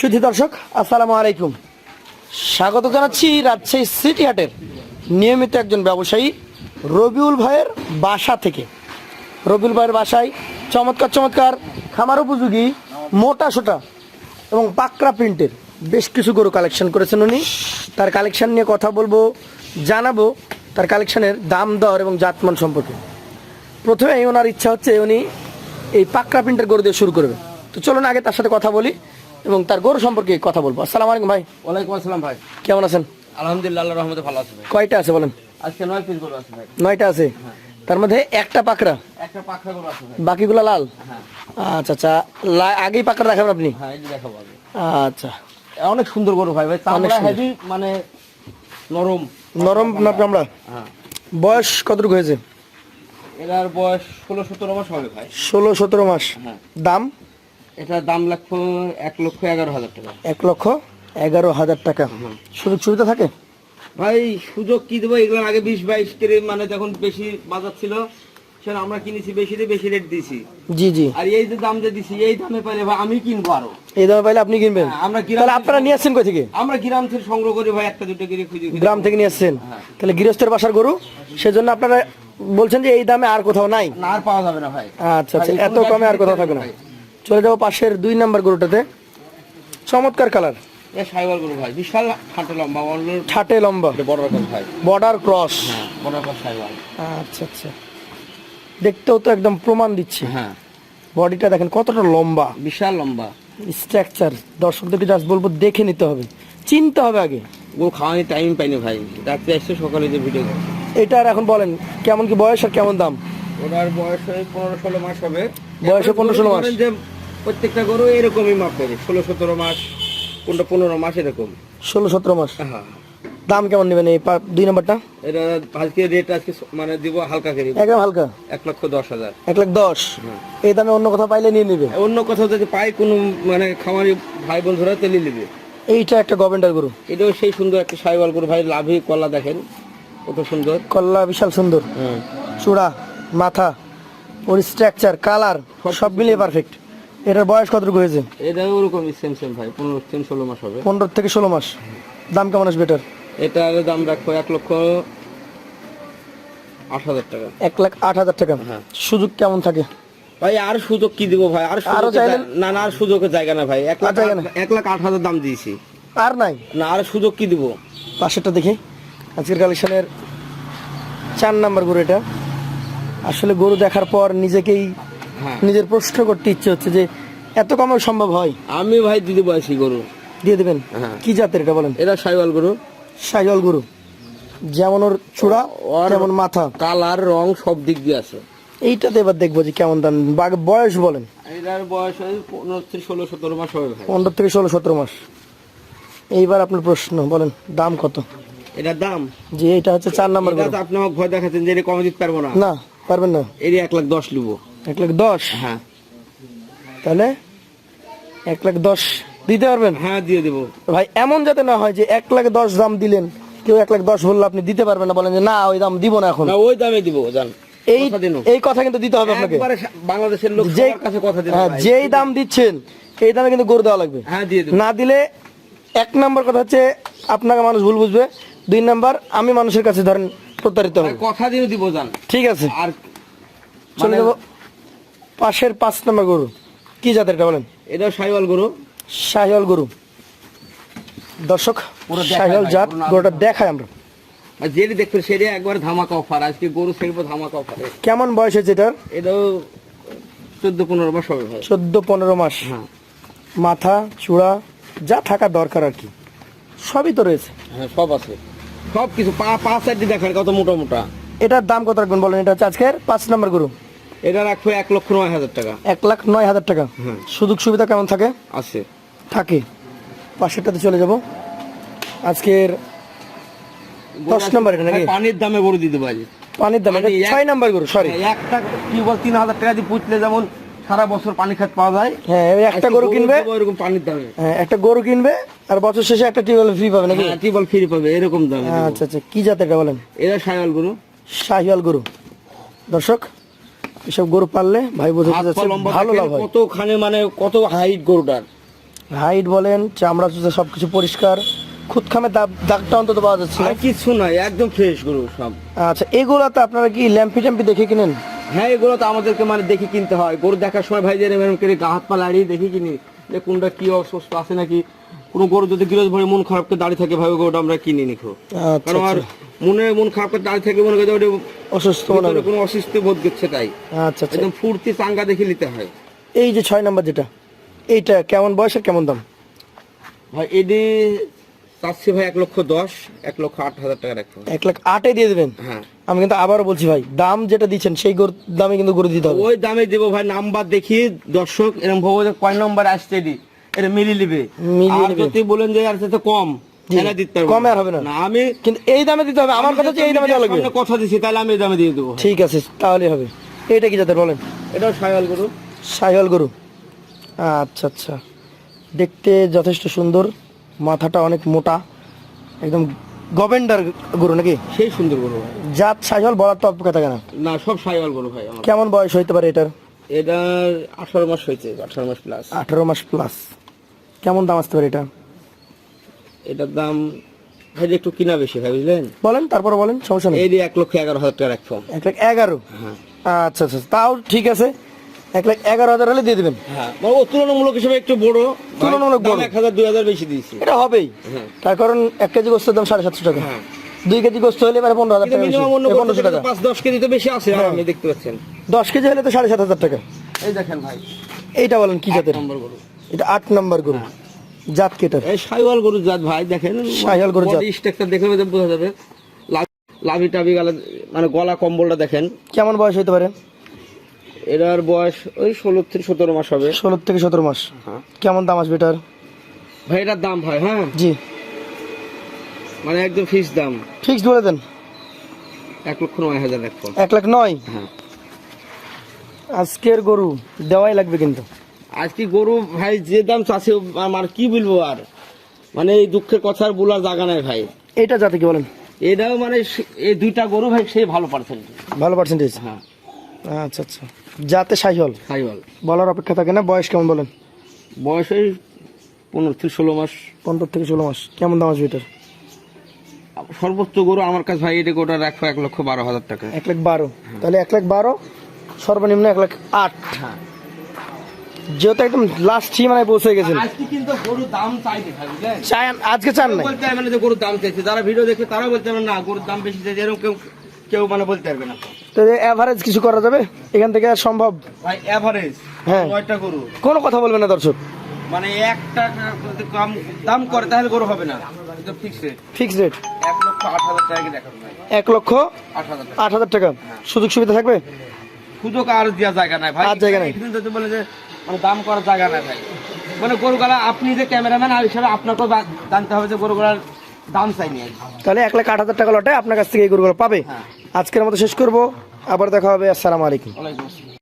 সুধী দর্শক, আসসালামু আলাইকুম। স্বাগত জানাচ্ছি রাজশাহী সিটি হাটের নিয়মিত একজন ব্যবসায়ী রবিউল ভাইয়ের বাসা থেকে। রবিউল ভাইয়ের বাসায় চমৎকার চমৎকার, খামার উপযোগী, মোটা সোটা এবং পাকড়া প্রিন্টের বেশ কিছু গরু কালেকশন করেছেন উনি। তার কালেকশন নিয়ে কথা বলব, জানাব, তার কালেকশনের দাম, দর এবং জাতমান সম্পর্কে। প্রথমে ওনার ইচ্ছা হচ্ছে উনি এই পাকড়া প্রিন্টের গরু দিয়ে শুরু করবে তো চলুন আগে তার সাথে কথা বলি। এবং তার গরু সম্পর্কে কথা বলব। আসসালামু আলাইকুম ভাই। ওয়ালাইকুম আসসালাম ভাই। কেমন আছেন? আলহামদুলিল্লাহ আল্লাহ রহমতে ভালো আছে ভাই। কয়টা আছে বলেন? আজকে নয় পিস গরু আছে ভাই। নয়টা আছে? তার মধ্যে একটা পাকড়া? একটা পাখা গরু আছে ভাই। বাকিগুলো লাল? হ্যাঁ। আচ্ছা আচ্ছা আগেই পাকড়া দেখাবেন আপনি? হ্যাঁ এই দেখাবো আচ্ছা। অনেক সুন্দর গরু ভাই ভাই। চামড়া। হেভি মানে নরম। নরম না আমরা হ্যাঁ। বয়স কতটুকু হয়েছে? এটার বয়স ষোলো সতেরো মাস হবে ভাই। ষোলো সতেরো মাস। হ্যাঁ। দাম? এটার দাম এক লক্ষ এগারো হাজার টাকা। এক লক্ষ এগারো হাজার টাকা। সুযোগ সুবিধা থাকে? ভাই সুযোগ কি দেবো? এগুলোর আগে বিশ বাইশ করে মানে যখন বেশি বাজার ছিল সেটা আমরা কিনেছি বেশি দিয়ে বেশি রেট দিয়েছি। জি জি। আর এই যে দাম যে দিছি এই দামে পাইলে ভাই আমি কিনবো আরও। এই দামে পাইলে আপনি কিনবেন? হ্যাঁ, আমরা তাহলে আপনারা নিয়ে আসছেন কই থেকে আমরা গ্রাম থেকে সংগ্রহ করি ভাই একটা দুটো করে খুঁজে গ্রাম থেকে নিয়ে আসছেন? হ্যাঁ। তাহলে গৃহস্থের বাসার গরু? সেজন্য আপনারা বলছেন যে এই দামে আর কোথাও নাই? না আর পাওয়া যাবে না ভাই। আচ্ছা আচ্ছা। এত কমে আর কোথাও থাকবে না। ভাই। চলে যাব পাশের দুই নাম্বার গরুটাতে। চমৎকার কালার। এ সাইবার গরু ভাই বিশাল হাঁটে লম্বা ভাই। বর্ডার ক্রস হ্যাঁ সাইবার। আচ্ছা আচ্ছা। দেখতেও তো একদম প্রমাণ দিচ্ছে। হ্যাঁ। বডিটা দেখেন কতটা লম্বা। বিশাল লম্বা। স্ট্রাকচার দর্শকদেরকে জাস্ট বলব দেখে নিতে হবে। চিনতে হবে আগে। গরু খাওয়ানি টাইম পাইনি ভাই। রাত্রে আসছে সকালে যে ভিডিও এটার এখন বলেন কেমন কি বয়স আর কেমন দাম? ওনার বয়স পনেরো ষোলো মাস হবে। বয়সে 15 ষোলো মাস। যে প্রত্যেকটা গরু এরকমই মাপ করে ষোলো সতেরো মাস কোনটা পনেরো মাস এরকম। ষোলো সতেরো মাস? হ্যাঁ। দাম কেমন নেবেন এই দুই নাম্বারটা? এটা আজকে রেট আজকে মানে দিব হালকা করে। একদম হালকা? এক লক্ষ দশ হাজার। এক লাখ দশ? এই দামে অন্য কোথাও পাইলে নিয়ে নিবে? অন্য কোথাও যদি পাই কোনো মানে খামারি ভাই বন্ধুরা তেলে নেবে। এইটা একটা গভর্নমেন্টের গরু। এটাও সেই সুন্দর একটা সাইওয়াল গরু। ভাই লাভি কলা দেখেন। কত সুন্দর। কল্লা বিশাল সুন্দর। হ্যাঁ। চূড়া মাথা। ওর স্ট্রাকচার কালার সব মিলিয়ে পারফেক্ট এটার বয়স কতটুকু হয়েছে? এটাও ওরকমই সেম সেম ভাই। পনেরো থেকে ষোলো মাস হবে। পনেরো থেকে ষোলো মাস। দাম কেমন আসবে এটার? এটার দাম রাখব এক লক্ষ আট হাজার টাকা। এক লাখ আট হাজার টাকা। হ্যাঁ। সুযোগ কেমন থাকে? ভাই আর সুযোগ কি দিব ভাই? আর আরও চাইলেন? না না আর সুযোগের জায়গা না ভাই। এক লাখ? এক লাখ আট হাজার দাম দিয়েছি। আর নাই? না আর সুযোগ কি দিব? পাশেরটা দেখি। আজকের কালেকশনের চার নাম্বার গরু এটা। আসলে গরু দেখার পর নিজেকেই হ্যাঁ। নিজের প্রশ্ন করতে ইচ্ছে হচ্ছে যে এত কমে সম্ভব হয়? আমি ভাই দিদি বয়সী গরু। দিয়ে দেবেন? হ্যাঁ। কি জাতের এটা বলেন? এটা সাইওয়াল গরু। সাইজল গরু। যেমন ওর চূড়া যেমন মাথা। কালার রং সব দিক দিয়ে আছে। এইটাতে এবার দেখব যে কেমন দাম। বয়স বলেন। এটার বয়স ওই পনেরো থেকে ষোলো সতেরো মাস হবে ভাই। পনেরো থেকে ষোলো সতেরো মাস। এইবার আপনার প্রশ্ন বলেন দাম কত? এটার দাম? যে এটা হচ্ছে চার নাম্বার এটা গরু। তো আপনি আমাকে ভয় দেখাচ্ছেন যে এটা কমে দিতে পারব না। না। পারবেন না? এর এক লাখ দশ এক লাখ দশ? হ্যাঁ। তাহলে এক লাখ দশ দিতে পারবেন? হ্যাঁ দিয়ে দেবো। ভাই এমন যাতে না হয় যে এক লাখ দশ দাম দিলেন কেউ এক লাখ দশ বলল আপনি দিতে পারবেন না বলেন যে না ওই দাম দিব না এখন। না ওই দামে দিব জান এই কথা এই কথা কিন্তু দিতে হবে আপনাকে। বাংলাদেশের লোক যে কাছে কথা দিন হ্যাঁ, যেই দাম দিচ্ছেন এই দামে কিন্তু গরু দেওয়া লাগবে। হ্যাঁ দিয়ে না দিলে এক নাম্বার কথা হচ্ছে আপনাকে মানুষ ভুল বুঝবে। দুই নাম্বার আমি মানুষের কাছে ধরেন প্রতারিত হবে। কথা দিয়ে দিব জান। ঠিক আছে। আর চলে যাব পাশের পাঁচ নাম্বার গরু। কি জাতের এটা বলেন? এটাও সাইওয়াল গরু। শাহিওয়াল গরু। দর্শক শাহিওয়াল জাত গরুটা দেখায়। আমরা। আর যেটি দেখবেন সেটা একবার ধামাকা অফার আজকে গরু ছেড়বো ধামাকা অফারে কেমন বয়স হয়েছে এটার? এটাও চোদ্দ পনেরো মাস হবে ভাই। চোদ্দ পনেরো মাস। হ্যাঁ। মাথা চূড়া যা থাকা দরকার আর কি। সবই তো রয়েছে। হ্যাঁ সব আছে। সব কিছু পা পা সাইডে দেখেন কত মোটা মোটা। এটার দাম কত রাখবেন বলেন? এটা হচ্ছে আজকের পাঁচ নাম্বার গরু। এটা রাখব এক লক্ষ নয় হাজার টাকা। এক লাখ নয় হাজার টাকা। হুম। সুযোগ সুবিধা কেমন থাকে? আছে। থাকে। পাশেরটাতে চলে যাব। আজকের দশ নম্বর এটা নাকি? পানির দামে গরু দিতে পারি। পানির দাম ছয় নাম্বার গরু সরি একটা টিউবওয়েল তিন হাজার টাকা দিয়ে পুঁতলে যেমন সারা বছর পানি খাত পাওয়া যায়। হ্যাঁ একটা গরু কিনবে। এরকম পানির দামে। হ্যাঁ একটা গরু কিনবে আর বছর শেষে একটা টিউবওয়েল ফ্রি পাবে নাকি? হ্যাঁ টিউবওয়েল ফ্রি পাবে এরকম দামে আচ্ছা আচ্ছা কি জাতের এটা বলেন? এরা সাইওয়াল গরু। শাহিওয়াল গরু। দর্শক এসব গরু পাললে ভাই বোঝা যাচ্ছে ভালো লাভ হয়। কতখানে মানে কত হাইট গরুটার। হাইট বলেন চামড়া চুচা সবকিছু পরিষ্কার। খুদ খামের দাগ দাগটা অন্তত পাওয়া যাচ্ছে না। কিছু নাই একদম ফ্রেশ গরু সব। আচ্ছা এগুলোতে আপনারা কি ল্যাম্পি ট্যাম্পি দেখে কিনেন? হ্যাঁ এগুলো তো আমাদেরকে মানে দেখে কিনতে হয়। গরু দেখার সময় ভাই যে গা হাত পা লাড়িয়ে দেখে কিনি। যে কোনটা কি অসুস্থ আছে নাকি? কোনো গরু যদি গিরজ ভরে মন খারাপ করে দাঁড়িয়ে থাকে ভাই গরুটা আমরা কিনি নিখো আচ্ছা কারণ আর মনে মন খারাপ করে দাঁড়িয়ে থাকে মনে করে ওটা অসুস্থ কোনো অসুস্থ বোধ করছে তাই। আচ্ছা আচ্ছা। একদম ফুর্তি চাঙ্গা দেখে নিতে হয়। এই যে ছয় নাম্বার যেটা এইটা কেমন বয়স আর কেমন দাম? ভাই এডি চাচ্ছি ভাই এক লক্ষ দশ এক লক্ষ আট হাজার টাকা রাখব এক লাখ আটে দিয়ে দেবেন? হ্যাঁ। আমি কিন্তু আবারও বলছি ভাই দাম যেটা দিচ্ছেন সেই দামে কিন্তু গরু দিতে হবে। ওই দামে দেবো ভাই নাম্বার দেখি দর্শক এরকম ভাবো কয় নম্বর আসছে এডি এটা মিলিয়ে নিবে। আর যদি বলেন যে আর কম আর হবে না। না আমি কিন্তু এই দামে দিতে হবে। আমার কথা হচ্ছে এই দামে দেওয়া লাগবে। সামনে কথা দিছি তাহলে আমি এই দামে দিয়ে দেবো। ঠিক আছে তাহলে হবে। এটা কি জাতের বলেন? এটাও গরু। গরু। আচ্ছা আচ্ছা। দেখতে যথেষ্ট সুন্দর। মাথাটা অনেক মোটা একদম গভেন্ডার গরু নাকি? সেই সুন্দর গরু ভাই। জাত সাইহল বলার তো অপেক্ষা থাকে না। না সব সায়াল গরু ভাই আমার। কেমন বয়স হইতে পারে এটার? এটা আঠারো মাস হয়েছে আঠারো মাস প্লাস আঠারো মাস প্লাস কেমন দাম আসতে পারে এটা এটার দাম ভাই একটু কিনা বেশি ভাই বুঝলেন? বলেন তারপরে বলেন সমস্যা নেই। এই এক লক্ষ এগারো হাজার টাকা রাখব এক লাখ এগারো? হ্যাঁ। আচ্ছা আচ্ছা তাও ঠিক আছে। এক লাখ এগারো হাজার হলে দিয়ে দেবেন। হ্যাঁ মানে ও তুলনামূলক হিসেবে একটু বড় তুলনামূলক বড়। এক হাজার দুই হাজার বেশি দিয়েছি। এটা হবেই। হ্যাঁ। তার কারণ এক কেজি গোস্তের দাম সাড়ে সাতশো টাকা। হ্যাঁ। দুই কেজি গোস্ত হলে এবারে পনেরো হাজার টাকা পনেরোশো টাকা। পাঁচ দশ কেজি তো বেশি আছে। আপনি দেখতে পাচ্ছেন। দশ কেজি হলে তো সাড়ে সাত হাজার টাকা। এই দেখেন ভাই। এইটা বলেন কি জাতের? নম্বর গরু। এটা আট নম্বর গরু। জাত কেটার এই সাইওয়াল গরু জাত ভাই দেখেন। সাহিওয়াল গরুর জাত। স্ট্রাকচার দেখলে বোঝা- যাবে। লাভি টাভি গালা মানে গলা কম্বলটা দেখেন। কেমন বয়স হইতে পারে? এটার বয়স ওই ষোলো থেকে সতেরো মাস হবে। ষোলো থেকে সতেরো মাস। হ্যাঁ। কেমন দাম আসবে এটার? ভাই এটার দাম ভাই হ্যাঁ? জি। মানে একদম ফিক্স দাম। ফিক্সড বলে দেন। এক লক্ষ নয় হাজার এক লাখ নয়? হ্যাঁ। আজকের গরু দেওয়াই লাগবে কিন্তু। আজকে গরু ভাই যে দাম চাষে আমার কি বলব আর? মানে এই দুঃখের কথা আর বলার জায়গা নাই ভাই। এটা যাতে কি বলেন? এটাও মানে এই দুইটা গরু ভাই সে ভালো পার্সেন্ট ভালো পার্সেন্টেজ হ্যাঁ। আচ্ছা আচ্ছা। জাতে সাইহল? সাইওয়াল বলার অপেক্ষা থাকে না? বয়স কেমন বলেন? বয়স ওই পনেরো থেকে ষোলো মাস। পনেরো থেকে ষোলো মাস। কেমন দাম আসবে এটার? সর্বোচ্চ গরু আমার কাছে ভাই এটা গোটা রাখব এক লক্ষ বারো হাজার টাকা। এক লাখ বারো। তাহলে এক লাখ বারো সর্বনিম্ন এক লাখ আট। হ্যাঁ। যেহেতু একদম লাস্ট সীমানায় পৌঁছে গেছেন। আজকে কিন্তু গরুর দাম ভাই বুঝলেন? আজকে চান নাই? বলতে হবে যে গরুর দাম চাইছে। যারা ভিডিও দেখে তারা বলতে না গরুর দাম বেশি চাইছে। এরকম কেউ কেউ মানে বলতে পারবে না। তো এভারেজ কিছু করা যাবে? এখান থেকে আর সম্ভব? ভাই এভারেজ হ্যাঁ। নয়টা গরু। কোনো কথা বলবে না দর্শক। মানে এক কম দাম করে তাহলে গরু হবে না। ফিক্স রেট ফিক্স রেট এক লক্ষ আট হাজার টাকা দেখাবো এক লক্ষ আট হাজার টাকা। আট হাজার টাকা। সুযোগ সুবিধা থাকবে? সুযোগ আর দেওয়ার জায়গা নাই ভাই। আর জায়গা নাই। যদি বলে যে মানে দাম করার জায়গা নাই ভাই। মানে গরুগুলা আপনি যে ক্যামেরাম্যান আর হিসাবে আপনাকেও জানতে হবে যে গরু গরুগুলার দাম চাইনি তাহলে এক লাখ আট হাজার টাকা লটে আপনার কাছ থেকে এই গরুগুলো পাবে। হ্যাঁ। আজকের মতো শেষ করব। আবার দেখা হবে। আসসালামু আলাইকুম।